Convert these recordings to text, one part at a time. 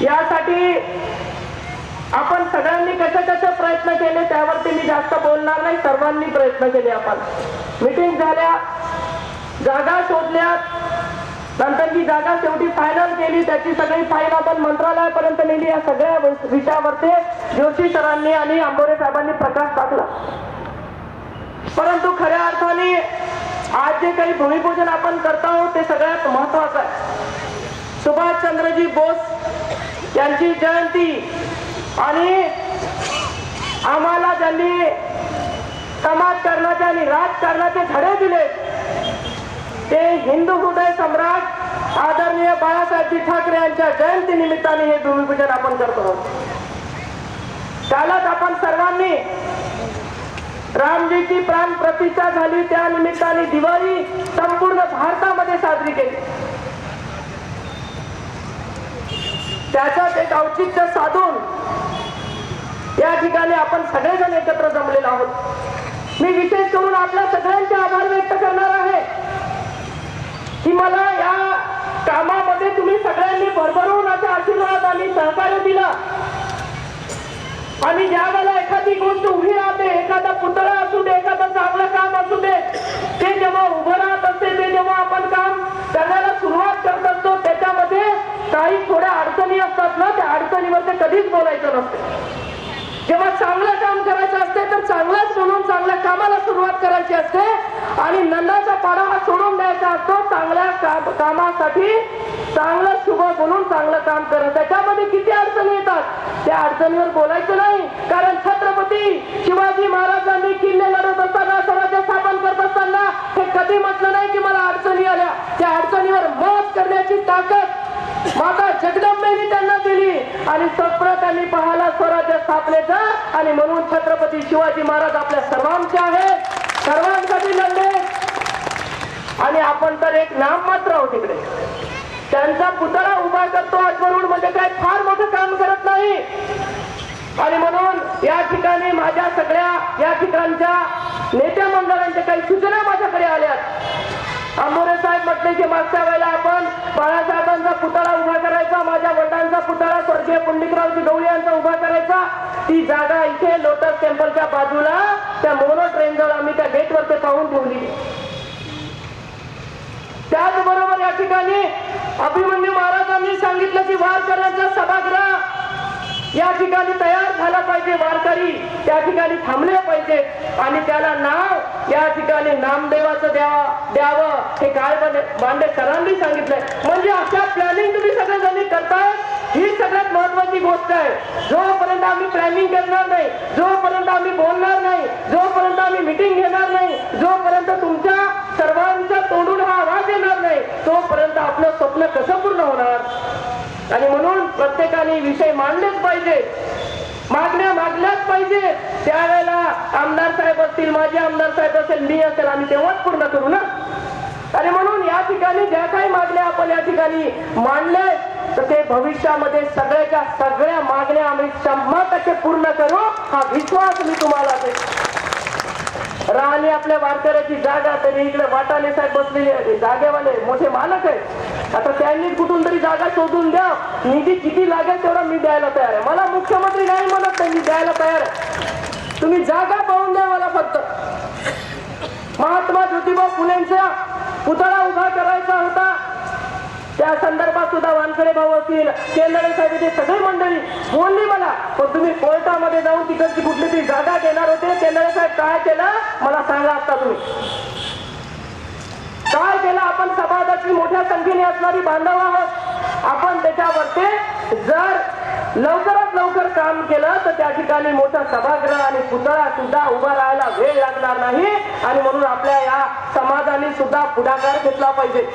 यासाठी आपण सगळ्यांनी कसे कसे प्रयत्न केले त्यावरती मी जास्त बोलणार नाही. सर्वांनी प्रयत्न केले आपण. मिटिंग झाल्या. जागा शोधल्या नंतर जी जागा शेवटी फायनल केली त्याची सगळी फाईल आपण मंत्रालयापर्यंत नेली. या सगळ्या विषयावरती जोशी सरांनी आणि आंबोरे साहेबांनी प्रकाश टाकला. परंतु खऱ्या अर्थाने आज जे काही भूमिपूजन आपण करत आहोत ते सगळ्यात महत्वाचं आहे. सुभाषचंद्रजी बोस यांची जयंती. आणि आम्हाला ज्यांनी समाजकारणाचे आणि राजकारणाचे धडे दिले ते हिंदू हृदय सम्राट आदरणीय बाळासाहेबजी ठाकरे यांच्या जयंती निमित्ताने हे भूमिपूजन आपण करतो आहोत. कालच आपण सर्वांनी रामजीची प्राण प्रतिष्ठा झाली त्या निमित्ताने दिवाळी संपूर्ण भारतामध्ये साजरी केली. त्याच्यात एक औचित्य साधून या ठिकाणी आपण सगळेजण एकत्र जमलेलो आहोत. मी विशेष करून आपल्या सगळ्यांचे आभार व्यक्त करणार आहे की मला या कामामध्ये तुम्ही सगळ्यांनी भरभरून असा आशीर्वाद आणि सहकार्य दिला. आणि ज्या वेळेला एखादी गोष्ट उभी राहते एखादा पुतळा असू दे एखादं चांगलं काम असू दे ते जेव्हा उभं राहत असते ते जेव्हा आपण काम करण्याला सुरुवात करत असतो त्याच्यामध्ये काही थोड्या अडचणी असतात ना त्या अडचणीवर ते कधीच बोलायचं नसतं. जेव्हा चांगलं काम करायचं असते तर चांगलंच म्हणून चांगल्या कामाला सुरुवात करायची असते. आणि नंदाचा पाडा हा सोडून द्यायचा असतो. चांगल्या काम- कामासाठी चांगलं शुभ बोलून चांगलं काम करत त्याच्यामध्ये किती अडचणी येतात? त्या अडचणीवर बोलायचं नाही. कारण छत्रपती शिवाजी महाराजांनी किल्ले लढत असताना स्वराज्य स्थापन करत असताना हे कधी म्हटलं नाही की मला अडचणी आल्या. त्या अडचणीवर मत करण्याची ताकद माता जगदंबेने त्यांना दिली. आणि स्वप्न त्यांनी पाहायला स्वराज्य स्थापनेचं आणि म्हणून छत्रपती शिवाजी महाराज आपल्या सर्वांचे आहेत. सर्वांसाठी लढले आणि आपण तर एक नाम मात्र आहोत तिकडे त्यांचा पुतळा उभा करतो आजवरून म्हणजे काय फार मोठं काम करत नाही. आणि म्हणून या ठिकाणी माझ्या सगळ्या या ठिकाणच्या नेत्या मंडळांच्या काही सूचना माझ्याकडे आल्यात. आंबोरे साहेब म्हटले की मागच्या वेळेला आपण ती जागा इथे लोटस टेम्पलच्या बाजूला त्या मोनो ट्रेन जवळ आम्ही त्या गेटवर ते पाहून ठेवली. त्याचबरोबर या ठिकाणी अभिमन्यू महाराजांनी सांगितलं की वारकऱ्यांचा सभागृह या ठिकाणी तयार झाला पाहिजे वारकरी त्या ठिकाणी थांबले पाहिजे आणि त्याला नाव या ठिकाणी नामदेवाचं द्यावा द्यावं हे काय बांडे सरांनी सांगितलंय. म्हणजे अशा प्लॅनिंग तुम्ही सगळेजणी करताय? ही सगळ्यात महत्वाची गोष्ट आहे. जोपर्यंत आम्ही प्लॅनिंग करणार नाही जोपर्यंत आम्ही बोलणार नाही जोपर्यंत आम्ही मिटिंग घेणार नाही जोपर्यंत तुमच्या सर्वांच्या तोंडून हा आवाज येणार नाही तोपर्यंत आपलं स्वप्न कसं पूर्ण होणार? आणि म्हणून प्रत्येकाने विषय मांडलेच पाहिजे. मागण्या मागल्याच पाहिजे. त्यावेळेला आमदार साहेब असतील माझे आमदार साहेब असेल मी असेल आम्ही तेव्हाच पूर्ण करू ना? आणि म्हणून या ठिकाणी ज्या काही मागण्या आपण या ठिकाणी मांडल्या तर ते भविष्यामध्ये सगळ्याच्या सगळ्या मागण्या आम्ही शंभर टक्के पूर्ण करू हा विश्वास मी तुम्हाला देतो. राहणी आपल्या वारकऱ्याची जागा तरी इकडे वाटाणे साहेब बसलेले आहे जागेवाले मोठे मालक आहेत. आता त्यांनी कुठून तरी जागा शोधून द्या. निधी किती लागेल तेवढा मी द्यायला तयार आहे. मला मुख्यमंत्री नाही म्हणत नाही मी द्यायला तयार आहे. तुम्ही जागा पाहून द्या मला फक्त. महात्मा ज्योतिबा फुलेंचा पुतळा उभा करायचा होता. त्या संदर्भात सुद्धा वानखडे भाऊ असतील केंद्रे साहेब सगळी मंडळी बोलली मला. पण तुम्ही कोर्टामध्ये जाऊन तिकडची कुठली तरी जागा देणार होते. केंद्रे साहेब काय केलं? मला सांगा आता तुम्ही. काय केलं? आपण समाजाची मोठ्या संख्येने असणारी बांधव आहोत. आपण त्याच्यावरती जर लवकरात लवकर काम केलं तर त्या ठिकाणी मोठा सभागृह आणि पुतळा सुद्धा उभा राहायला वेळ लागणार नाही. आणि म्हणून आपल्या या समाजाने सुद्धा पुढाकार घेतला पाहिजे.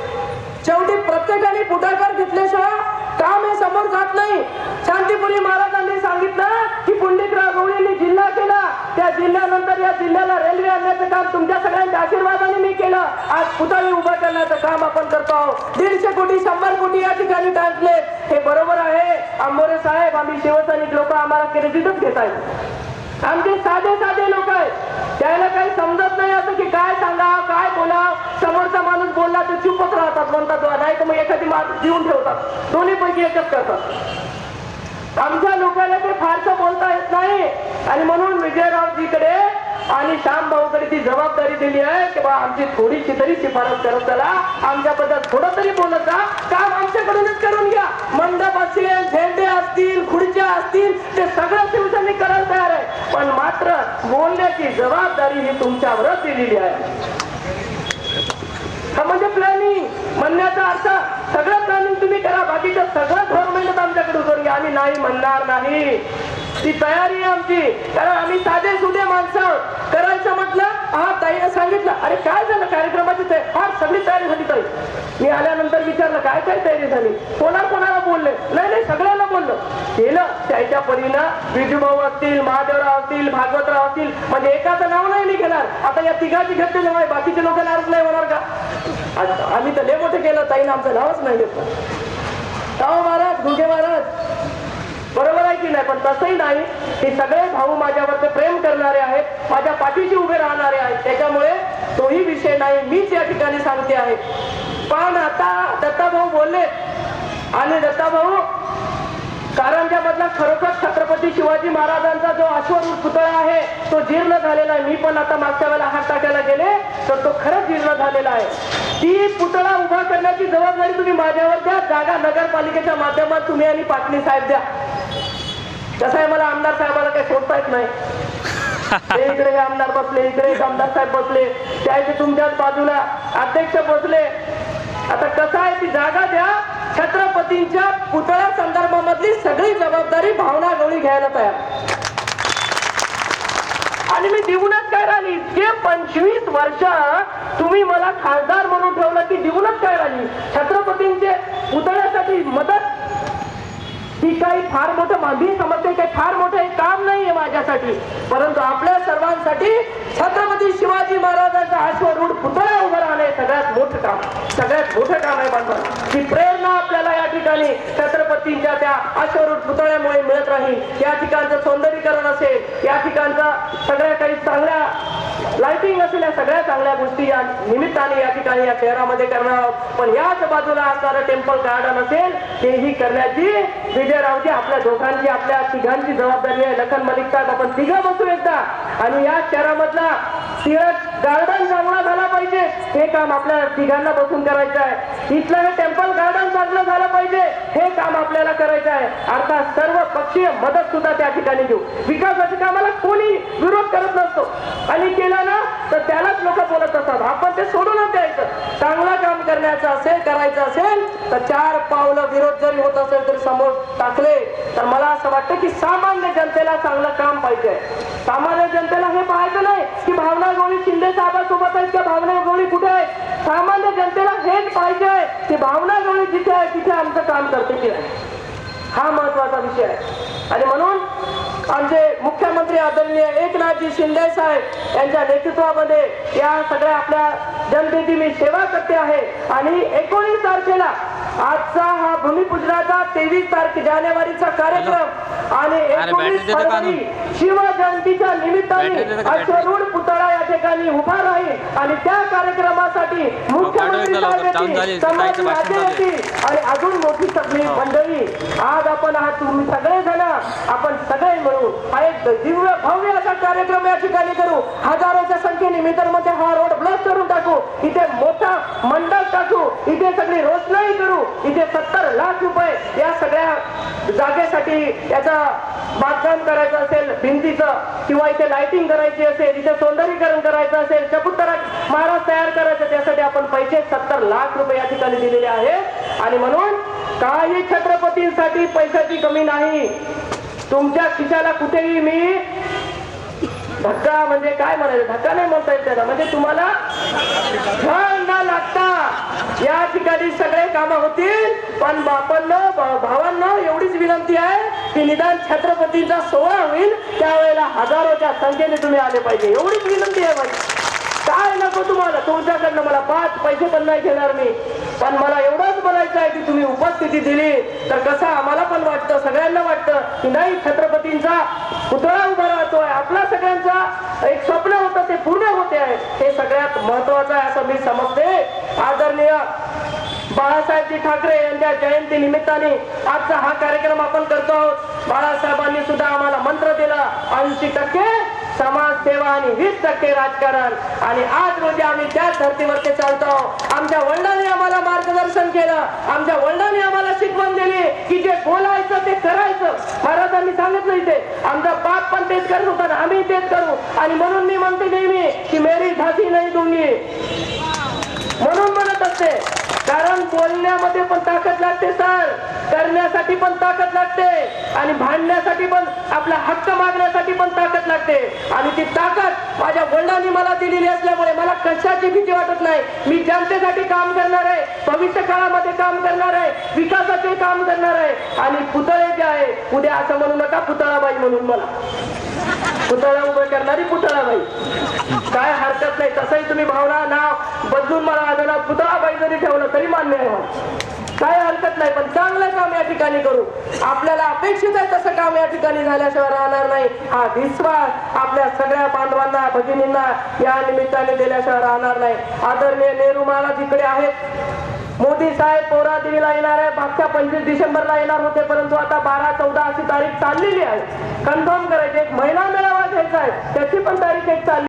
शेवटी प्रत्येकाने पुढाकार घेतल्याशिवाय काम हे समोर जात नाही. शांतीपुरी महाराजांनी सांगितलं की पुंडितराव गवळींनी जिल्हा केला. त्या जिल्ह्यानंतर या जिल्ह्याला रेल्वे आणण्याचं काम तुमच्या सगळ्यांच्या आशीर्वादाने मी केलं. आज पुतळी उभा करण्याचं काम आपण करतो आहोत. दीडशे कोटी शंभर कोटी या ठिकाणी टाकले. हे बरोबर आहे. आंबोरे साहेब आम्ही शिवसैनिक लोक आम्हाला क्रेडिटच घेत आहेत. आमचे साधे साधे लोक आहेत. त्याला काही समजत नाही असं की काय सांगा काय बोला. समोरचा माणूस बोलला तर चुपच राहतात म्हणतात नाही तर मग एखादी माणूस देऊन ठेवतात. दोन्ही पैकी एकच करतात. आमच्या लोकांना ते फारसं बोलता येत नाही. आणि म्हणून विजयरावजीकडे आणि श्याम भाऊकडे ती जबाबदारी दिली आहे की बा आमची थोडीशी तरी शिफारस करत चला आमच्याबद्दल थोडं तरी बोलत जा. काम आमच्याकडूनच करून घ्या. मंडप असेल झेंडे असतील खुर्च्या असतील ते सगळं शिवसैनिक करायला मात्र बोलण्याची जबाबदारी ही तुमच्यावरच दिलेली आहे. हा म्हणजे प्लॅनिंग म्हणण्याचा अर्थ सगळं प्लॅनिंग तुम्ही करा. बाकीचं सगळं गव्हर्नमेंट आमच्याकडे करून घ्या आम्ही नाही म्हणणार नाही. ती तयारी आहे आमची. कारण आम्ही साधे सुधे माणसं. करायचं म्हटलं हा ताईनं सांगितलं. अरे काय झालं? कार्यक्रमाची हा फार सगळी तयारी झाली ताई मी आल्यानंतर विचारलं काय काय तयारी झाली? कोणा कोणाला बोलले? नाही नाही सगळ्यांना बोललं. केलं. त्याच्या परीनं विजूभाऊ असतील महादेवराव असतील भागवतराव असतील म्हणजे एकाचं नाव नाही निघणार आता या तिघाची घेतले नाही बाकीचे लोक नाराज नाही होणार का? आम्ही तर लय मोठे केलं ताईनं आमचं नावच नाही घेतलं. राव महाराज गुगे महाराज. बरोबर आहे की नाही? पण तसंही नाही हे सगळे भाऊ माझ्यावरती प्रेम करणारे आहेत माझ्या पाठीशी उभे राहणारे आहेत. त्याच्यामुळे तोही विषय नाही. मीच या ठिकाणी सांगते आहे. पण आता दत्ताभाऊ बोलले. आणि दत्ताभाऊ कारंजा मधला खरोखर छत्रपती शिवाजी महाराजांचा जो अश्वरूढ पुतळा आहे तो जीर्ण झालेला आहे. मी पण आता मागच्या वेळेला हात टाकायला गेले तर तो खरंच जीर्ण झालेला आहे. ती पुतळा उभा करण्याची जबाबदारी तुम्ही माझ्यावर द्या. जागा नगरपालिकेच्या माध्यमात तुम्ही आणि पाटणी साहेब द्या. कसं आहे मला आमदार साहेबाला काही सोडता येत नाही? ते इकडे आमदार बसले इकडे आमदार साहेब बसले. त्या तुमच्याच बाजूला अध्यक्ष बसले. आता कसं आहे ती जागा द्या. छत्रपतींच्या पुतळ्या संदर्भामधली सगळी जबाबदारी भावना गवळी घ्यायला तयार. आणि मी देऊनच काय राहिली? इतके पंचवीस वर्ष तुम्ही मला खासदार म्हणून ठेवलं की देऊनच काय राहिली? छत्रपतींचे पुतळ्यासाठी मदत? ही काही फार मोठं माझी समजते काही फार मोठं हे काम नाहीये माझ्यासाठी. परंतु आपल्या सर्वांसाठी छत्रपती शिवाजी महाराजांचा अश्वरूढ पुतळा सगळ्यात मोठं काम सगळ्यात मोठं काम आहे बांधव ही प्रेरणा आपल्याला या ठिकाणी छत्रपतींच्या त्या अश्वरूढ पुतळ्यामुळे मिळत राहील. या ठिकाणचं सौंदर्यीकरण असेल या ठिकाणचा सगळ्या काही चांगल्या लाइटिंग असेल या सगळ्या चांगल्या गोष्टी या निमित्ताने या ठिकाणी या शहरामध्ये करणार आहोत. पण याच बाजूला असणारं टेम्पल गार्डन असेल तेही करण्याची विजयरावजी आपल्या दोघांची आपल्या तिघांची जबाबदारी आहे. लखन मलिक साहेब आपण तिघं बसू एकदा. आणि या शहरामधला टिळक गार्डन चांगला झाला पाहिजे. हे काम आपल्या तिघांना बसून करायचं आहे. इथलं हे टेम्पल गार्डन चांगलं झालं पाहिजे. हे काम आपल्याला करायचं आहे. अर्थात सर्व पक्षीय मदत सुद्धा त्या ठिकाणी घेऊ. विकासाच्या कामाला कोणी विरोध करत नसतो. आणि केलं ना तर त्यालाच लोक बोलत असतात. आपण ते सोडूनच द्यायचं. चांगलं काम करण्याचं असेल करायचं असेल तर चार पावलं विरोध जरी होत असेल तरी समोर टाकले तर मला असं वाटतं की सामान्य जनतेला चांगलं काम पाहिजे. सामान्य जनतेला हे पाहायचं नाही की भावना गोळी शिंदे साहेबांसोबत आहेत भावना गवळी कुठे आहे? सामान्य जनतेला हेच पाहिजे. ती भावना गवळी जिथे आहे तिथे आमचं काम करते की नाही. हा महत्त्वाचा विषय आहे. आणि म्हणून आमचे मुख्यमंत्री आदरणीय एकनाथजी शिंदे साहेब यांच्या नेतृत्वामध्ये या सगळ्या आपल्या जनतेची मी सेवा करते आहे. आणि एकोणीस तारखेला आजचा हा भूमिपूजनाचा तेवीस तारखे जानेवारीचा कार्यक्रम. आणि एकोणीस फरवरी शिव जयंतीच्या निमित्ताने? अश्वरूढ पुतळा या ठिकाणी उभा राहील. आणि त्या कार्यक्रमासाठी मुख्यमंत्री आणि अजून मोठी सगळी मंडळी. आज आपण आहात तुम्ही सगळे जण आपण सगळे मिळू हा एक दिव्य भव्य असा कार्यक्रम या ठिकाणी करू. हजारोच्या संख्येने मी तर मध्ये हा रोड ब्लॉक करून टाकू. इथे मोठा इथे सगळी रोषणाई करू. इथे सत्तर लाख रुपये या सगळ्या जागेसाठी याचा बांधकाम करायचं असेल भिंतीचं किंवा इथे लाइटिंग करायची असेल इथे सौंदर्यीकरण करायचं असेल चबुतरा महाराज तयार करायचं त्यासाठी आपण पैसे सत्तर लाख रुपये या ठिकाणी दिलेले आहे आणि म्हणून काही छत्रपतींसाठी पैशाची कमी नाही. तुमच्या खिशाला कुठेही मी धक्का म्हणजे काय म्हणायचं? धक्का नाही म्हणता येत त्याला. म्हणजे तुम्हाला धन न लागता या ठिकाणी सगळे कामं होतील पण बापांना भावांना एवढीच विनंती आहे की निदान छत्रपतींचा सोहळा होईल त्यावेळेला हजारोच्या संख्येने तुम्ही आले पाहिजे. एवढीच विनंती आहे माझी. काय नको तुम्हाला? तुमच्याकडनं मला पाच पैसे पण नाही घेणार मी. पण मला एवढंच बोलायचं आहे की तुम्ही उपस्थिती दिली तर कसं आम्हाला पण वाटतं सगळ्यांना वाटतं की नाही छत्रपतींचा पुतळा उभा राहतोय आपला सगळ्यांचा एक स्वप्न होतं ते पूर्ण होते? आहे हे सगळ्यात महत्वाचं आहे असं मी समजते. आदरणीय बाळासाहेबजी ठाकरे यांच्या जयंती निमित्ताने आजचा हा कार्यक्रम आपण करतो आहोत. बाळासाहेबांनी सुद्धा आम्हाला मंत्र दिला ऐंशी टक्के समाजसेवा आणि वीस टक्के राजकारण. आणि आज रोजी आम्ही त्याच धर्तीवरती चालतो. आमच्या वडिलांनी आम्हाला मार्गदर्शन केलं. आमच्या वडिलांनी आम्हाला शिकवण दिली की जे बोलायचं ते करायचं. महाराजांनी सांगितलं इथे आमचा बाप पण तेच करत होता आम्ही तेच करू. आणि म्हणून मी म्हणते नेहमी की मेरी झाशी नाही दुंगी म्हणून म्हणत असते कारण बोलण्यामध्ये पण ताकद लागते सर. करण्यासाठी पण ताकद लागते. आणि भांडण्यासाठी पण आपला हक्क मागण्यासाठी पण ताकद लागते. आणि ती ताकद माझ्या वडिलांनी मला दिलेली असल्यामुळे मला कशाची भीती वाटत नाही. मी जनतेसाठी काम करणार आहे. भविष्य काळामध्ये काम करणार आहे. विकासाचे काम करणार आहे. आणि पुतळे जे आहे उद्या असं म्हणू नका पुतळाबाई म्हणून मला. पुतळा उभं करणारी पुतळाबाई काय हरकत नाही तसंही तुम्ही भावना नाव बदलून मला आजला पुतळाबाई जरी ठेवलं तरी मान्य आहे काय हरकत नाही पण चांगलं काम या ठिकाणी करू. आपल्याला अपेक्षित आहे तसं काम या ठिकाणी झाल्याशिवाय राहणार नाही. हा विश्वास आपल्या सगळ्या बांधवांना भगिनींना या निमित्ताने दिल्याशिवाय राहणार नाही. आदरणीय नेहरू महाराज इकडे आहेत. मोदी साहेब पोरा देवीला येणार आहे. मागच्या पंचवीस डिसेंबरला येणार होते परंतु आता बारा चौदा अशी तारीख चाललेली आहे. कन्फर्म करायची एक महिना मेळावा घ्यायचा आहे. त्याची पण तारीख एक चालली